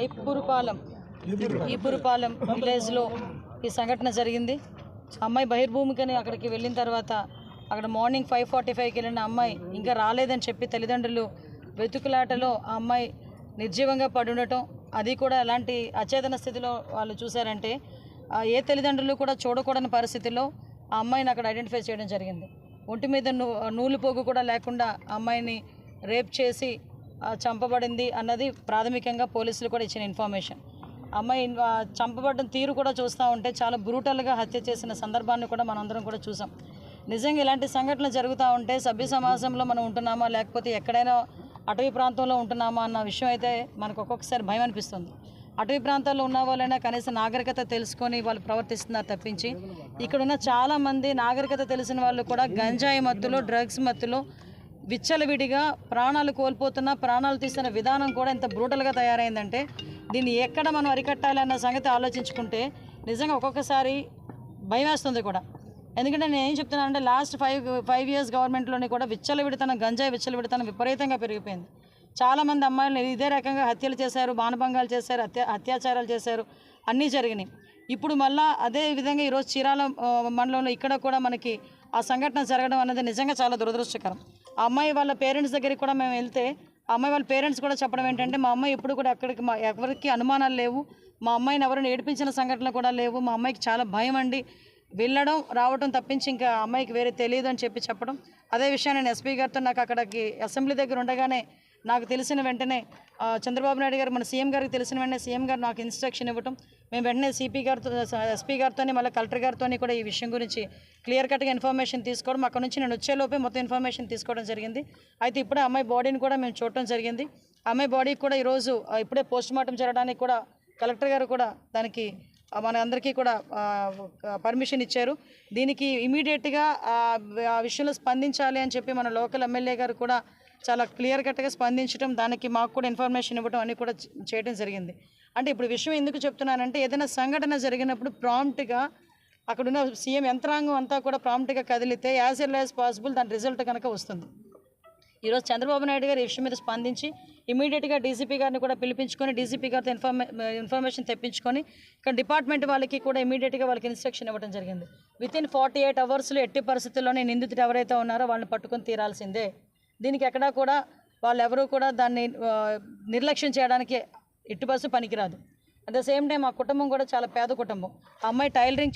ఐపురుపాలెం. ఈపురుపాలెం విలేజ్లో ఈ సంఘటన జరిగింది. అమ్మాయి బహిర్భూమికని అక్కడికి వెళ్ళిన తర్వాత అక్కడ మార్నింగ్ ఫైవ్ ఫార్టీ ఫైవ్కి వెళ్ళిన అమ్మాయి ఇంకా రాలేదని చెప్పి తల్లిదండ్రులు వెతుకులాటలో ఆ అమ్మాయి నిర్జీవంగా పడి ఉండటం అది కూడా ఎలాంటి అచేతన స్థితిలో వాళ్ళు చూశారంటే ఏ తల్లిదండ్రులు కూడా చూడకూడని పరిస్థితిలో ఆ అమ్మాయిని అక్కడ ఐడెంటిఫై చేయడం జరిగింది. ఒంటి మీద నూ నూలు పోగు కూడా లేకుండా ఆ అమ్మాయిని రేప్ చేసి చంపబడింది అన్నది ప్రాథమికంగా పోలీసులు కూడా ఇచ్చిన ఇన్ఫర్మేషన్. అమ్మాయి ఆ, చంపబడిన తీరు కూడా చూస్తూ ఉంటే చాలా బ్రూటల్గా హత్య చేసిన సందర్భాన్ని కూడా మనందరం కూడా చూసాం. నిజంగా ఇలాంటి సంఘటనలు జరుగుతూ ఉంటే సభ్య సమాజంలో మనం ఉంటున్నామా లేకపోతే ఎక్కడైనా అటవీ ప్రాంతంలో ఉంటున్నామా అన్న విషయం అయితే మనకు ఒక్కొక్కసారి భయం అనిపిస్తుంది. అటవీ ప్రాంతాల్లో ఉన్న వాళ్ళైనా కనీసం నాగరికత తెలుసుకొని వాళ్ళు ప్రవర్తిస్తున్నారు తప్పించి ఇక్కడున్న చాలామంది నాగరికత తెలిసిన వాళ్ళు కూడా గంజాయి మత్తులో డ్రగ్స్ మత్తులో విచ్చలవిడిగా ప్రాణాలు కోల్పోతున్న ప్రాణాలు తీస్తున్న విధానం కూడా ఎంత బ్రూటల్గా తయారైందంటే దీన్ని ఎక్కడ మనం అరికట్టాలన్న సంగతి ఆలోచించుకుంటే నిజంగా ఒక్కొక్కసారి భయం వేస్తుంది కూడా. ఎందుకంటే నేను ఏం చెప్తున్నానంటే లాస్ట్ ఫైవ్ ఫైవ్ ఇయర్స్ గవర్నమెంట్లోని కూడా విచ్చలవిడితనం గంజాయి విచ్చలవిడితనం విపరీతంగా పెరిగిపోయింది. చాలామంది అమ్మాయిలు ఇదే రకంగా హత్యలు చేశారు బాణభంగాలు చేశారు అత్యా అత్యాచారాలు చేశారు అన్నీ జరిగినాయి. ఇప్పుడు మళ్ళా అదే విధంగా ఈరోజు చీరాల మండలంలో ఇక్కడ కూడా మనకి ఆ సంఘటన జరగడం అనేది నిజంగా చాలా దురదృష్టకరం. ఆ అమ్మాయి వాళ్ళ పేరెంట్స్ దగ్గరికి కూడా మేము వెళ్తే ఆ అమ్మాయి వాళ్ళ పేరెంట్స్ కూడా చెప్పడం ఏంటంటే మా అమ్మాయి ఎప్పుడు కూడా ఎక్కడికి మా ఎవరికి అనుమానాలు లేవు. మా అమ్మాయిని ఎవరిని ఏడిపించిన సంఘటనలు కూడా లేవు. మా అమ్మాయికి చాలా భయం అండి. వెళ్ళడం రావడం తప్పించి ఇంకా అమ్మాయికి వేరే తెలియదు అని చెప్పి చెప్పడం. అదే విషయాన్ని నేను ఎస్పీ గారితో నాకు అక్కడికి అసెంబ్లీ దగ్గర ఉండగానే నాకు తెలిసిన వెంటనే చంద్రబాబు నాయుడు గారు మన సీఎం గారికి తెలిసిన వెంటనే సీఎం గారు నాకు ఇన్స్ట్రక్షన్ ఇవ్వటం మేము వెంటనే సిపి గారితో ఎస్పీ గారితో మళ్ళీ కలెక్టర్ గారితో కూడా ఈ విషయం గురించి క్లియర్ కట్గా ఇన్ఫర్మేషన్ తీసుకోవడం అక్కడ నుంచి నేను వచ్చేలోపే మొత్తం ఇన్ఫర్మేషన్ తీసుకోవడం జరిగింది. అయితే ఇప్పుడే అమ్మాయి బాడీని కూడా మేము చూడటం జరిగింది. అమ్మాయి బాడీకి కూడా ఈరోజు ఇప్పుడే పోస్ట్ మార్టం జరగడానికి కూడా కలెక్టర్ గారు కూడా దానికి మన అందరికీ కూడా పర్మిషన్ ఇచ్చారు. దీనికి ఇమీడియట్గా ఆ విషయంలో స్పందించాలి అని చెప్పి మన లోకల్ ఎమ్మెల్యే గారు కూడా చాలా క్లియర్ కట్గా స్పందించడం దానికి మాకు కూడా ఇన్ఫర్మేషన్ ఇవ్వడం అన్నీ కూడా చేయడం జరిగింది. అంటే ఇప్పుడు విషయం ఎందుకు చెప్తున్నానంటే ఏదైనా సంఘటన జరిగినప్పుడు ప్రాంప్ట్గా అక్కడున్న సీఎం యంత్రాంగం అంతా కూడా ప్రాంప్ట్గా కదిలితే యాజ్ ఎల్ యాజ్ పాసిబుల్ దాని రిజల్ట్ కనుక వస్తుంది. ఈరోజు చంద్రబాబు నాయుడు గారు ఈ విషయం మీద స్పందించి ఇమీడియట్గా డీసీపీ గారిని కూడా పిలిపించుకొని డీసీపీ గారితో ఇన్ఫర్మే ఇన్ఫర్మేషన్ తెప్పించుకొని ఇక్కడ డిపార్ట్మెంట్ వాళ్ళకి కూడా ఇమీడియట్గా వాళ్ళకి ఇన్స్ట్రక్షన్ ఇవ్వడం జరిగింది. విత్ ఇన్ ఫార్టీ ఎయిట్ అవర్స్లో ఎట్టి పరిస్థితుల్లోనే నిందితుడు ఎవరైతే ఉన్నారో వాళ్ళని పట్టుకొని తీరాల్సిందే. దీనికి ఎక్కడా కూడా వాళ్ళు ఎవరూ కూడా దాన్ని నిర్లక్ష్యం చేయడానికి ఎట్టి బస్సు పనికిరాదు. అట్ ద సేమ్ టైం ఆ కుటుంబం కూడా చాలా పేద కుటుంబం. ఆ అమ్మాయి టైలరింగ్